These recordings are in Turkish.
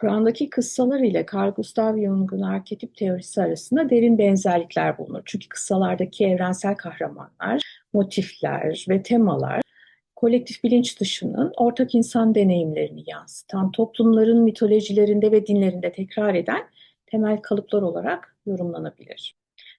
Kur'an'daki kıssalar ile Carl Gustav Jung'un arketip teorisi arasında derin benzerlikler bulunur. Çünkü kıssalardaki evrensel kahramanlar, motifler ve temalar kolektif bilinç dışının ortak insan deneyimlerini yansıtan, toplumların mitolojilerinde ve dinlerinde tekrar eden temel kalıplar olarak yorumlanabilir.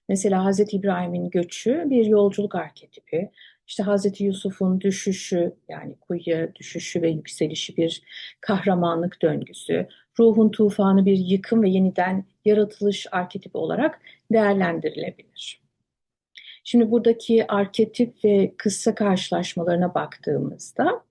Mesela Hz. İbrahim'in göçü bir yolculuk arketipi, işte Hazreti Yusuf'un düşüşü yani kuyuya düşüşü ve yükselişi bir kahramanlık döngüsü, ruhun tufanı bir yıkım ve yeniden yaratılış arketipi olarak değerlendirilebilir. Şimdi buradaki arketip ve kıssa karşılaşmalarına baktığımızda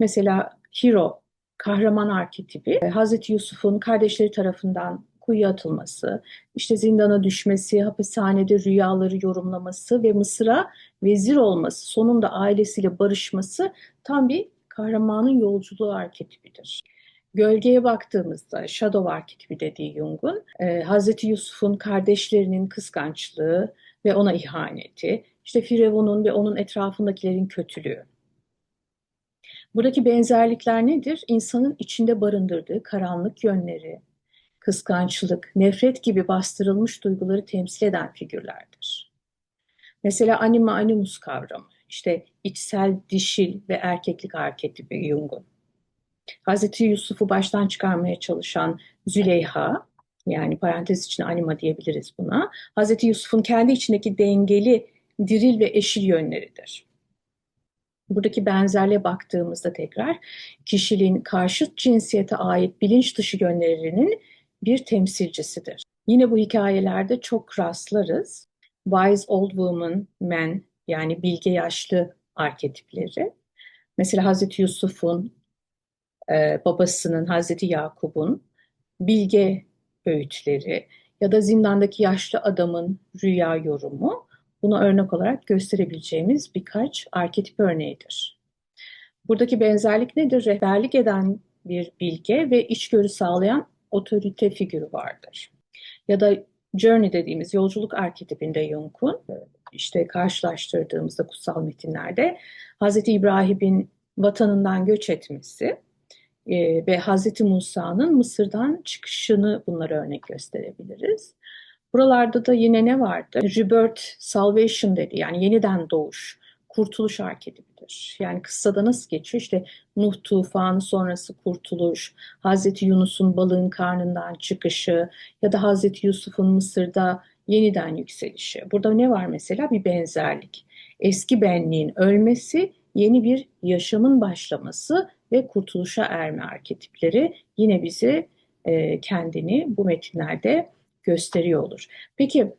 mesela hero, kahraman arketipi Hazreti Yusuf'un kardeşleri tarafından kuyuya atılması, işte zindana düşmesi, hapishanede rüyaları yorumlaması ve Mısır'a vezir olması, sonunda ailesiyle barışması tam bir kahramanın yolculuğu arketipidir. Gölgeye baktığımızda Shadow arketipi dediği Jung'un e, Hazreti Yusuf'un kardeşlerinin kıskançlığı ve ona ihaneti, işte Firavun'un ve onun etrafındakilerin kötülüğü. Buradaki benzerlikler nedir? İnsanın içinde barındırdığı karanlık yönleri, kıskançlık, nefret gibi bastırılmış duyguları temsil eden figürlerdir. Mesela anima animus kavramı, işte içsel dişil ve erkeklik arketipi Jung'un. Hazreti Yusuf'u baştan çıkarmaya çalışan Züleyha, yani parantez içinde anima diyebiliriz buna, Hazreti Yusuf'un kendi içindeki dengeli, diril ve eşil yönleridir. Buradaki benzerliğe baktığımızda tekrar kişiliğin karşıt cinsiyete ait bilinç dışı yönlerinin bir temsilcisidir. Yine bu hikayelerde çok rastlarız. Wise Old Woman, Man yani bilge yaşlı arketipleri. Mesela Hazreti Yusuf'un, e, babasının Hazreti Yakup'un bilge öğütleri ya da zindandaki yaşlı adamın rüya yorumu buna örnek olarak gösterebileceğimiz birkaç arketip örneğidir. Buradaki benzerlik nedir? Rehberlik eden bir bilge ve içgörü sağlayan otorite figürü vardır. Ya da journey dediğimiz yolculuk arketipinde Jung'un işte karşılaştırdığımızda kutsal metinlerde Hz. İbrahim'in vatanından göç etmesi e, ve Hz. Musa'nın Mısır'dan çıkışını bunlara örnek gösterebiliriz. Buralarda da yine ne vardı? Rebirth, salvation dedi yani yeniden doğuş, kurtuluş arketipidir. Yani kıssada nasıl geçiyor? İşte Nuh tufanı sonrası kurtuluş, Hazreti Yunus'un balığın karnından çıkışı ya da Hazreti Yusuf'un Mısır'da yeniden yükselişi. Burada ne var mesela? Bir benzerlik. Eski benliğin ölmesi, yeni bir yaşamın başlaması ve kurtuluşa erme arketipleri yine bizi e, kendini bu metinlerde gösteriyor olur. Peki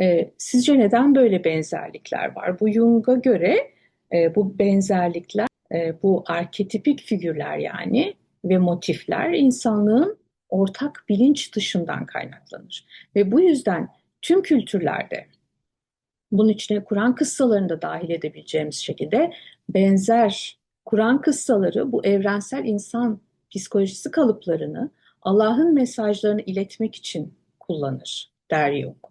e, sizce neden böyle benzerlikler var? Bu Jung'a göre e, bu benzerlikler, e, bu arketipik figürler yani ve motifler insanlığın ortak bilinç dışından kaynaklanır. Ve bu yüzden tüm kültürlerde bunun içine Kur'an kıssalarını da dahil edebileceğimiz şekilde benzer Kur'an kıssaları bu evrensel insan psikolojisi kalıplarını Allah'ın mesajlarını iletmek için kullanır der Jung.